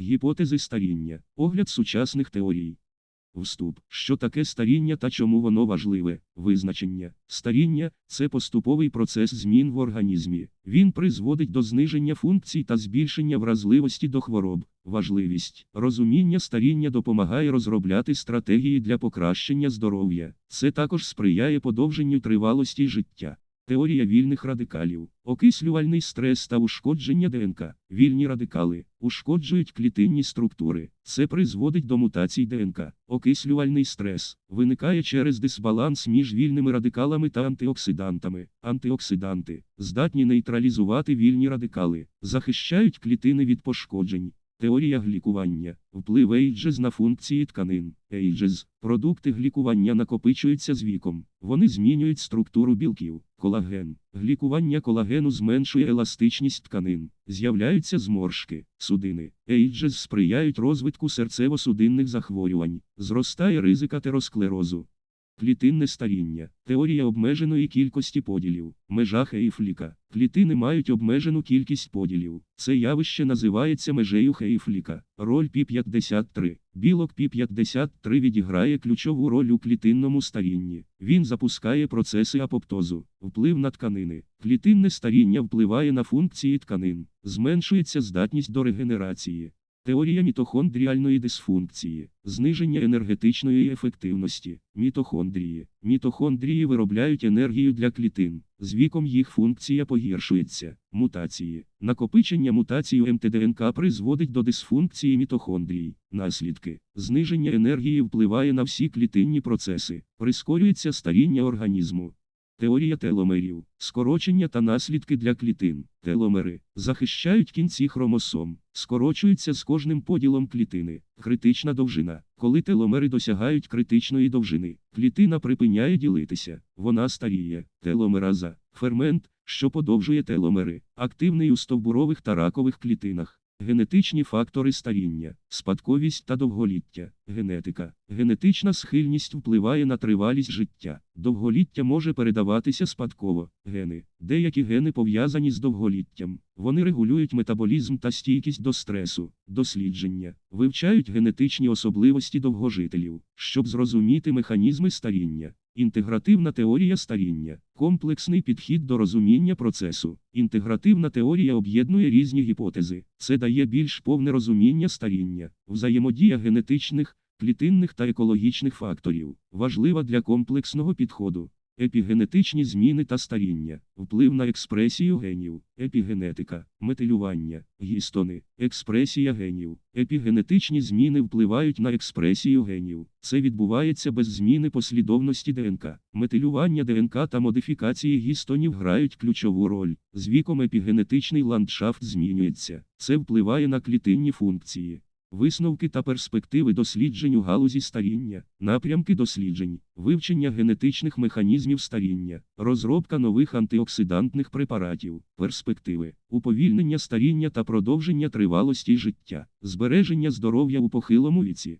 Гіпотези старіння. Огляд сучасних теорій. Вступ. Що таке старіння та чому воно важливе? Визначення. Старіння це поступовий процес змін в організмі. Він призводить до зниження функцій та збільшення вразливості до хвороб. Важливість. Розуміння старіння допомагає розробляти стратегії для покращення здоров'я. Це також сприяє подовженню тривалості життя. Теорія вільних радикалів. Окислювальний стрес та ушкодження ДНК. Вільні радикали ушкоджують клітинні структури. Це призводить до мутацій ДНК. Окислювальний стрес виникає через дисбаланс між вільними радикалами та антиоксидантами. Антиоксиданти здатні нейтралізувати вільні радикали, захищають клітини від пошкоджень. Теорія глікування. Вплив ейджез на функції тканин. Ейджез. Продукти глікування накопичуються з віком. Вони змінюють структуру білків. Колаген. Глікування колагену зменшує еластичність тканин. З'являються зморшки, судини. Ейджез сприяють розвитку серцево-судинних захворювань. Зростає ризик атеросклерозу. Клітинне старіння. Теорія обмеженої кількості поділів. Межа Хейфліка. Клітини мають обмежену кількість поділів. Це явище називається межею Хейфліка. Роль Пі53. Білок Пі53 відіграє ключову роль у клітинному старінні. Він запускає процеси апоптозу, вплив на тканини. Клітинне старіння впливає на функції тканин, зменшується здатність до регенерації. Теорія мітохондріальної дисфункції, зниження енергетичної ефективності, мітохондрії. Мітохондрії виробляють енергію для клітин. З віком їх функція погіршується. Мутації. Накопичення мутацій у МТДНК призводить до дисфункції мітохондрій. Наслідки. Зниження енергії впливає на всі клітинні процеси, прискорюється старіння організму. Теорія теломерів, скорочення та наслідки для клітин. Теломери захищають кінці хромосом, скорочуються з кожним поділом клітини. Критична довжина. Коли теломери досягають критичної довжини, клітина припиняє ділитися, вона старіє. Теломераза фермент, що подовжує теломери, активний у стовбурових та ракових клітинах. Генетичні фактори старіння, спадковість та довголіття, генетика. Генетична схильність впливає на тривалість життя. Довголіття може передаватися спадково. Гени. Деякі гени пов'язані з довголіттям. Вони регулюють метаболізм та стійкість до стресу, дослідження, вивчають генетичні особливості довгожителів, щоб зрозуміти механізми старіння. Інтегративна теорія старіння, комплексний підхід до розуміння процесу. Інтегративна теорія об'єднує різні гіпотези. Це дає більш повне розуміння старіння, взаємодія генетичних, клітинних та екологічних факторів, важлива для комплексного підходу. Епігенетичні зміни та старіння, вплив на експресію генів, епігенетика, метилювання, гістони, експресія генів. Епігенетичні зміни впливають на експресію генів. Це відбувається без зміни послідовності ДНК. Метилювання ДНК та модифікації гістонів грають ключову роль. З віком епігенетичний ландшафт змінюється. Це впливає на клітинні функції. Висновки та перспективи досліджень у галузі старіння, напрямки досліджень, вивчення генетичних механізмів старіння, розробка нових антиоксидантних препаратів, перспективи, уповільнення старіння та продовження тривалості життя, збереження здоров'я у похилому віці.